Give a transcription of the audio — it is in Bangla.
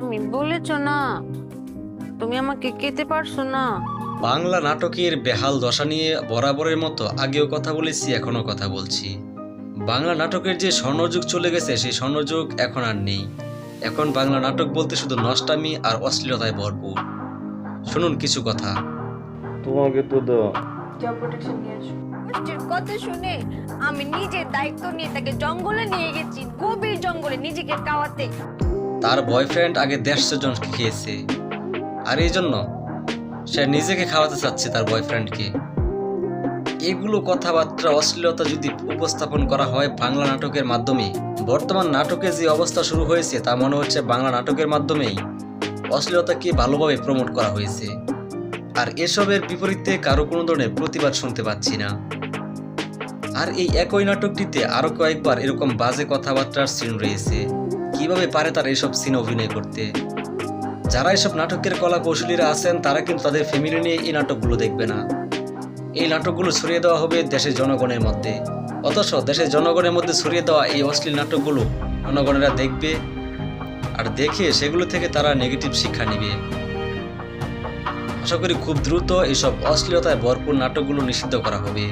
তুমি বলেছ না। তুমি আমাকে কেতে পারছ না। বাংলা নাটকের বেহাল দশা নিয়ে বরাবরের মতো আগেও কথা বলেছি এখনও কথা বলছি। বাংলা নাটকের যে স্বর্ণযুগ চলে গেছে সেই স্বর্ণযুগ এখন আর নেই। এখন বাংলা নাটক বলতে শুধু নষ্টামি আর অশ্লীলতায় ভরপুর। শুনুন কিছু কথা। তোমাকে তো কথা শুনে আমি নিজের দায়িত্ব নিয়ে তাকে জঙ্গলে নিয়ে গেছি। গভীর জঙ্গলে নিজেকে কাওয়াতে তার বয়ফ্রেন্ড আগে দেড়শো জনকে খেয়েছে। আর এই জন্য সে নিজেকে খাওয়াতে চাচ্ছে তার বয়ফ্রেন্ডকে এগুলো কথাবার্তা অশ্লীলতা যদি উপস্থাপন করা হয় বাংলা নাটকের মাধ্যমে, বর্তমান নাটকে যে অবস্থা শুরু হয়েছে তা মনে হচ্ছে বাংলা নাটকের মাধ্যমেই অশ্লীলতাকে ভালোভাবে প্রমোট করা হয়েছে। আর এসবের বিপরীতে কারও কোনো ধরনের প্রতিবাদ শুনতে পাচ্ছি না। আর এই একই নাটকটিতে আরও কয়েকবার এরকম বাজে কথাবার্তার সিন রয়েছে। কীভাবে পারে তারা এইসব সিন অভিনয় করতে? যারা এসব নাটকের কলা কৌশলীরা আছেন, তারা কিন্তু তাদের ফ্যামিলি নিয়ে এই নাটকগুলো দেখবে না। এই নাটকগুলো ছড়িয়ে দেওয়া হবে দেশের জনগণের মধ্যে। অথচ দেশের জনগণের মধ্যে ছড়িয়ে দেওয়া এই অশ্লীল নাটকগুলো জনগণেরা দেখবে, আর দেখে সেগুলো থেকে তারা নেগেটিভ শিক্ষা নেবে। আশা করি খুব দ্রুত এসব অশ্লীলতায় ভরপুর নাটকগুলো নিষিদ্ধ করা হবে।